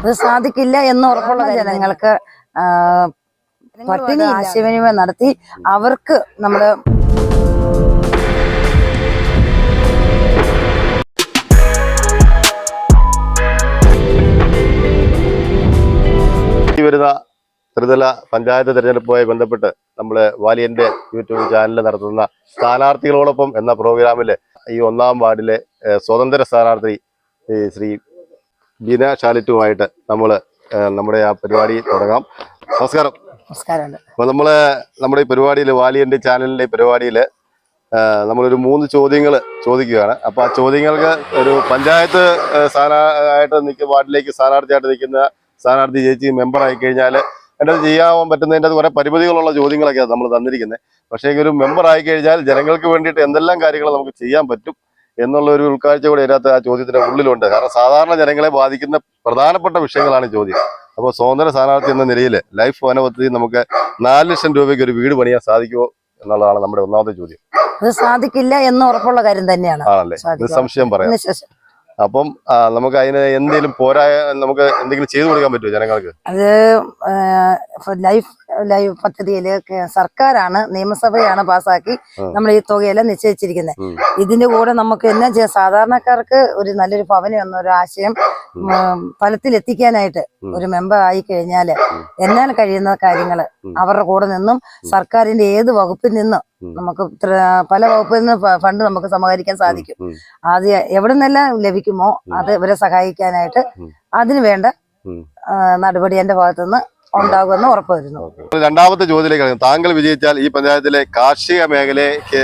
അത് സാധിക്കില്ല എന്ന് ഉറപ്പുള്ള ജനങ്ങൾക്ക് പട്ടിണി ആശയവിനിമയം നടത്തി അവർക്ക് നമ്മൾ വരുന്ന ത്രിതല പഞ്ചായത്ത് തിരഞ്ഞെടുപ്പുമായി ബന്ധപ്പെട്ട് നമ്മൾ വാലിയന്റെ യൂട്യൂബ് ചാനലിൽ നടത്തുന്ന സ്ഥാനാർത്ഥികളോടൊപ്പം എന്ന പ്രോഗ്രാമിൽ ഈ ഒന്നാം വാർഡിലെ സ്വതന്ത്ര സ്ഥാനാർത്ഥി ഈ ശ്രീ ബീന ഷാലിറ്റുമായിട്ട് നമ്മൾ നമ്മുടെ ആ പരിപാടി തുടങ്ങാം. നമസ്കാരം. നമസ്കാരം. അപ്പോൾ നമ്മൾ നമ്മുടെ ഈ പരിപാടിയിൽ വാലിയന്റെ ചാനലിന്റെ ഈ പരിപാടിയിൽ നമ്മളൊരു മൂന്ന് ചോദ്യങ്ങൾ ചോദിക്കുകയാണ്. അപ്പൊ ആ ചോദ്യങ്ങൾക്ക് ഒരു പഞ്ചായത്ത് ഏഹ്, സ്ഥാനാ ആയിട്ട് നിൽക്കുന്ന വാർഡിലേക്ക് സ്ഥാനാർത്ഥിയായിട്ട് നിൽക്കുന്ന സ്ഥാനാർത്ഥി ജയിച്ച് മെമ്പർ ആയി കഴിഞ്ഞാൽ എന്റെ ചെയ്യാൻ പറ്റുന്നതിന്റെ കുറെ പരിമിതികളുള്ള ചോദ്യങ്ങളൊക്കെയാണ് നമ്മൾ തന്നിരിക്കുന്നത്. പക്ഷേ ഒരു മെമ്പർ ആയി കഴിഞ്ഞാൽ ജനങ്ങൾക്ക് വേണ്ടിയിട്ട് എന്തെല്ലാം കാര്യങ്ങൾ നമുക്ക് ചെയ്യാൻ പറ്റും എന്നുള്ള ഒരു ഉൾക്കാഴ്ച കൂടെ ഇതിനകത്ത് ആ ചോദ്യത്തിന്റെ ഉള്ളിലുണ്ട്. കാരണം സാധാരണ ജനങ്ങളെ ബാധിക്കുന്ന പ്രധാനപ്പെട്ട വിഷയങ്ങളാണ് ചോദ്യം. അപ്പോൾ സ്വതന്ത്ര സ്ഥാനാർത്ഥി എന്ന നിലയിൽ ലൈഫ് ഭവന പദ്ധതി നമുക്ക് നാല് ലക്ഷം രൂപയ്ക്ക് ഒരു വീട് പണിയാൻ സാധിക്കുമോ എന്നുള്ളതാണ് നമ്മുടെ ഒന്നാമത്തെ ചോദ്യം. അത് സാധിക്കില്ല എന്ന് ഉറപ്പുള്ള കാര്യം തന്നെയാണ്. ആണല്ലേ. നിസ്സംശയം പറയാം. അപ്പം നമുക്ക് അതിന് എന്തെങ്കിലും പോരായ നമുക്ക് എന്തെങ്കിലും ചെയ്തു കൊടുക്കാൻ പറ്റുമോ ജനങ്ങൾക്ക്? അത് ലൈഫ് ലൈഫ് പദ്ധതിയിൽ സർക്കാരാണ് നിയമസഭയാണ് പാസ്സാക്കി നമ്മൾ ഈ തുകയെല്ലാം നിശ്ചയിച്ചിരിക്കുന്നത്. ഇതിന്റെ കൂടെ നമുക്ക് എന്നാ ചെയ്യാം സാധാരണക്കാർക്ക് ഒരു നല്ലൊരു ഭവനം എന്നൊരു ആശയം ഫലത്തിലെത്തിക്കാനായിട്ട് ഒരു മെമ്പർ ആയി കഴിഞ്ഞാൽ എന്നാൽ കഴിയുന്ന കാര്യങ്ങൾ. അവരുടെ കൂടെ നിന്നും സർക്കാരിന്റെ ഏത് വകുപ്പിൽ നിന്ന് നമുക്ക് പല വകുപ്പിൽ നിന്ന് ഫണ്ട് നമുക്ക് സമാഹരിക്കാൻ സാധിക്കും. ആദ്യ അത് എവിടെ നിന്നെല്ലാം ലഭിക്കുമോ അത് ഇവരെ സഹായിക്കാനായിട്ട് അതിനു വേണ്ട. നടപടി എന്റെ ഭാഗത്തുനിന്ന് ഉണ്ടാകുമെന്ന് ഉറപ്പുവരുന്നു. രണ്ടാമത്തെ ചോദ്യത്തിലേക്ക് താങ്കൾ വിജയിച്ചാൽ ഈ പഞ്ചായത്തിലെ കാർഷിക മേഖലയ്ക്ക്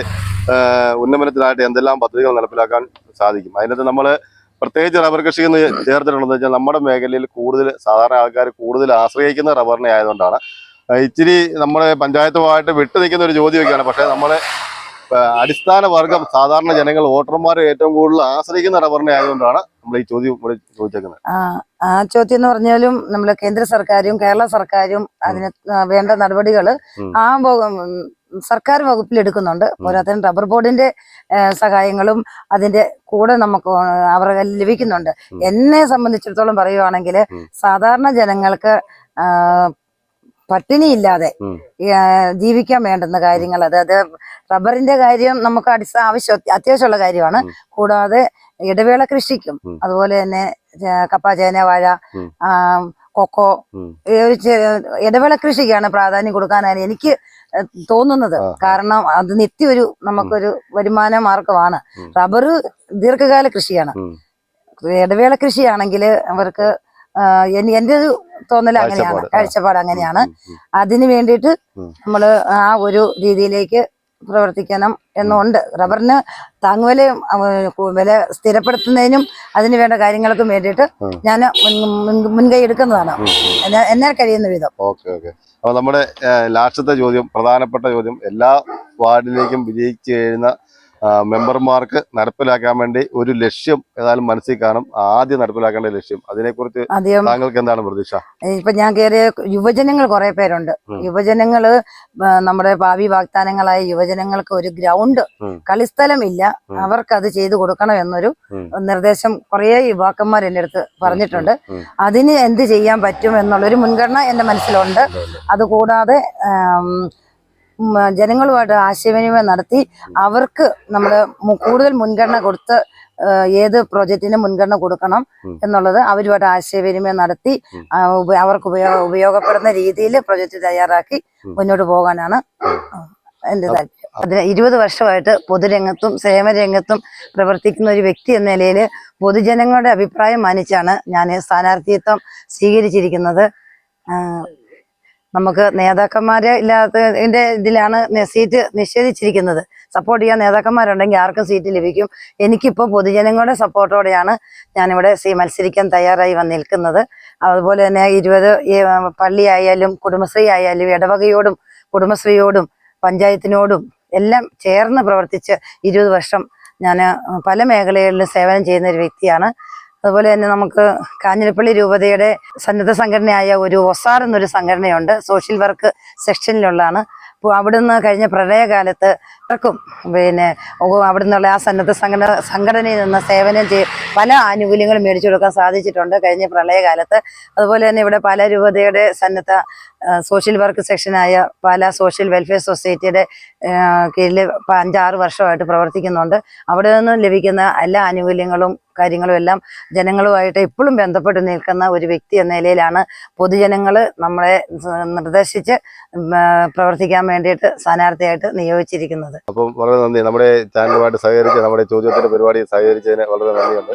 ഉന്നമനത്തിനായിട്ട് എന്തെല്ലാം പദ്ധതികൾ നടപ്പിലാക്കാൻ സാധിക്കും? അതിനകത്ത് നമ്മൾ പ്രത്യേകിച്ച് റബ്ബർ കൃഷി എന്ന് ചേർത്തിട്ടുണ്ടെന്ന് വെച്ചാൽ നമ്മുടെ മേഖലയിൽ കൂടുതൽ സാധാരണ ആൾക്കാർ കൂടുതൽ ആശ്രയിക്കുന്ന റബ്ബറിനെ ആയതുകൊണ്ടാണ്. ഇച്ചിരി നമ്മുടെ പഞ്ചായത്തുമായിട്ട് വിട്ടു നിൽക്കുന്ന ഒരു ചോദ്യമൊക്കെയാണ്. പക്ഷേ നമ്മളെ അടിസ്ഥാന വർഗം സാധാരണ ജനങ്ങൾ വോട്ടർമാരെ ഏറ്റവും കൂടുതൽ ആശ്രയിക്കുന്ന റബ്ബറിനെ ആയതുകൊണ്ടാണ് നമ്മൾ ഈ ചോദ്യം ഇവിടെ ചോദിച്ചേക്കുന്നത്. ആ ചോദ്യം എന്ന് പറഞ്ഞാലും നമ്മൾ കേന്ദ്ര സർക്കാരും കേരള സർക്കാരും അതിന് വേണ്ട നടപടികൾ. ആ സർക്കാർ വകുപ്പിൽ എടുക്കുന്നുണ്ട്. പോരാത്തതിന് റബ്ബർ ബോർഡിന്റെ സഹായങ്ങളും അതിന്റെ കൂടെ നമുക്ക് അവർ ലഭിക്കുന്നുണ്ട്. എന്നെ സംബന്ധിച്ചിടത്തോളം പറയുവാണെങ്കിൽ സാധാരണ ജനങ്ങൾക്ക് പട്ടിണിയില്ലാതെ ഇല്ലാതെ ജീവിക്കാൻ വേണ്ടുന്ന കാര്യങ്ങൾ. അതായത് റബ്ബറിന്റെ കാര്യം നമുക്ക് അടിസ്ഥാന ആവശ്യം അത്യാവശ്യമുള്ള കാര്യമാണ്. കൂടാതെ ഇടവേള കൃഷിക്കും. അതുപോലെ തന്നെ കപ്പ ചേന വാഴ കൊക്കോ ഈ ഇടവേള കൃഷിക്കാണ് പ്രാധാന്യം കൊടുക്കാനാണ് എനിക്ക് തോന്നുന്നത്. കാരണം അത് നിത്യ ഒരു നമുക്കൊരു വരുമാന മാർഗമാണ്. റബ്ബർ ദീർഘകാല കൃഷിയാണ്. ഇടവേള കൃഷിയാണെങ്കിൽ അവർക്ക് എന്റെ ഒരു തോന്നൽ അങ്ങനെയാണ്. കാഴ്ചപ്പാട്, അങ്ങനെയാണ്. അതിന് വേണ്ടിയിട്ട്. നമ്മൾ ആ ഒരു രീതിയിലേക്ക് പ്രവർത്തിക്കണം എന്നുണ്ട്. റബ്ബറിന് താങ്ങുവില വില സ്ഥിരപ്പെടുത്തുന്നതിനും അതിന് വേണ്ട കാര്യങ്ങൾക്കും വേണ്ടിയിട്ട്. ഞാൻ മുൻകൈ എടുക്കുന്നതാണ്. എന്നാൽ കഴിയുന്ന വിധം. Okay okay. അപ്പൊ നമ്മുടെ ലാസ്റ്റത്തെ ചോദ്യം പ്രധാനപ്പെട്ട ചോദ്യം എല്ലാ വാർഡിലേക്കും വിജയിച്ചു കഴിയുന്ന മെമ്പർമാർക്ക് നടപ്പിലാക്കാൻ വേണ്ടി ഒരു ലക്ഷ്യം ഏതായാലും മനസ്സിൽ കാണും. ആദ്യം നടപ്പിലാക്കേണ്ട ലക്ഷ്യം. അതിനെക്കുറിച്ച് താങ്കൾക്ക് എന്താണ് പ്രതീക്ഷ? ഇപ്പൊ ഞാൻ കയറിയ യുവജനങ്ങൾ കുറെ പേരുണ്ട്. യുവജനങ്ങൾ നമ്മുടെ ഭാവി വാഗ്ദാനങ്ങളായ യുവജനങ്ങൾക്ക് ഒരു ഗ്രൗണ്ട് കളിസ്ഥലമില്ല. കളിസ്ഥലം ഇല്ല അവർക്ക് അത് ചെയ്തു കൊടുക്കണം എന്നൊരു നിർദ്ദേശം കുറേ യുവാക്കന്മാർ എന്റെ അടുത്ത് പറഞ്ഞിട്ടുണ്ട്. അതിന് എന്ത് ചെയ്യാൻ പറ്റും എന്നുള്ളൊരു മുൻഗണന എന്റെ മനസ്സിലുണ്ട്. അതുകൂടാതെ ജനങ്ങളുമായിട്ട് ആശയവിനിമയം നടത്തി അവർക്ക് നമ്മൾ കൂടുതൽ മുൻഗണന കൊടുത്ത് ഏത് പ്രോജക്റ്റിന് മുൻഗണന കൊടുക്കണം. എന്നുള്ളത് അവരുമായിട്ട് ആശയവിനിമയം നടത്തി അവർക്ക് ഉപയോഗ ഉപയോഗപ്പെടുന്ന രീതിയിൽ പ്രോജക്റ്റ് തയ്യാറാക്കി മുന്നോട്ട് പോകാനാണ് എന്റെ താല്പര്യം. അതിന് ഇരുപത് വർഷമായിട്ട് പൊതുരംഗത്തും സേവനരംഗത്തും പ്രവർത്തിക്കുന്ന ഒരു വ്യക്തി എന്ന നിലയിൽ പൊതുജനങ്ങളുടെ അഭിപ്രായം മാനിച്ചാണ് ഞാൻ സ്ഥാനാർത്ഥിത്വം സ്വീകരിച്ചിരിക്കുന്നത്. നമുക്ക് നേതാക്കന്മാരെ ഇല്ലാത്തതിന്റെ ഇതിലാണ് സീറ്റ് നിഷേധിച്ചിരിക്കുന്നത്. സപ്പോർട്ട് ചെയ്യാൻ നേതാക്കന്മാരുണ്ടെങ്കിൽ ആർക്കും സീറ്റ് ലഭിക്കും. എനിക്കിപ്പോൾ പൊതുജനങ്ങളുടെ സപ്പോർട്ടോടെയാണ് ഞാനിവിടെ സീ മത്സരിക്കാൻ തയ്യാറായി വന്ന് നിൽക്കുന്നത് അതുപോലെ തന്നെ ഇരുപത് ഈ, ആ, പള്ളി ആയാലും കുടുംബശ്രീ ആയാലും ഇടവകയോടും കുടുംബശ്രീയോടും പഞ്ചായത്തിനോടും എല്ലാം ചേർന്ന് പ്രവർത്തിച്ച് ഇരുപത് വർഷം ഞാൻ പല മേഖലകളിലും സേവനം ചെയ്യുന്ന ഒരു വ്യക്തിയാണ്. അതുപോലെ തന്നെ നമുക്ക് കാഞ്ഞിരപ്പള്ളി രൂപതയുടെ സന്നദ്ധ സംഘടനയായ ഒരു ഒസാർ എന്നൊരു സംഘടനയുണ്ട്. സോഷ്യൽ വർക്ക് സെക്ഷനിലുള്ളതാണ്. അവിടുന്ന് കഴിഞ്ഞ പ്രളയകാലത്ത് ഇവർക്കും പിന്നെ അവിടുന്നുള്ള ആ സന്നദ്ധ സംഘടന സംഘടനയിൽ നിന്ന് സേവനം ചെയ്ത് പല ആനുകൂല്യങ്ങളും മേടിച്ചു കൊടുക്കാൻ സാധിച്ചിട്ടുണ്ട് കഴിഞ്ഞ പ്രളയകാലത്ത്. അതുപോലെ തന്നെ ഇവിടെ പല രൂപതയുടെ സന്നദ്ധ സോഷ്യൽ വർക്ക് സെക്ഷനായ പാല സോഷ്യൽ വെൽഫെയർ സൊസൈറ്റിയുടെ കീഴിൽ അഞ്ചാറ് വർഷമായിട്ട് പ്രവർത്തിക്കുന്നുണ്ട്. അവിടെ നിന്നും ലഭിക്കുന്ന എല്ലാ ആനുകൂല്യങ്ങളും കാര്യങ്ങളും എല്ലാം ജനങ്ങളുമായിട്ട് ഇപ്പോഴും ബന്ധപ്പെട്ട് നിൽക്കുന്ന ഒരു വ്യക്തി എന്ന നിലയിലാണ് പൊതുജനങ്ങൾ നമ്മളെ നിർദ്ദേശിച്ച് പ്രവർത്തിക്കാൻ വേണ്ടിയിട്ട് സ്ഥാനാർത്ഥിയായിട്ട് നിയോഗിച്ചിരിക്കുന്നത്. അപ്പം വളരെ നന്ദി. നമ്മുടെ ചാനലുമായിട്ട് സഹകരിച്ച് നമ്മുടെ ചോദ്യത്തിന്റെ പരിപാടി സഹകരിച്ചതിന് വളരെ നന്ദിയുണ്ട്.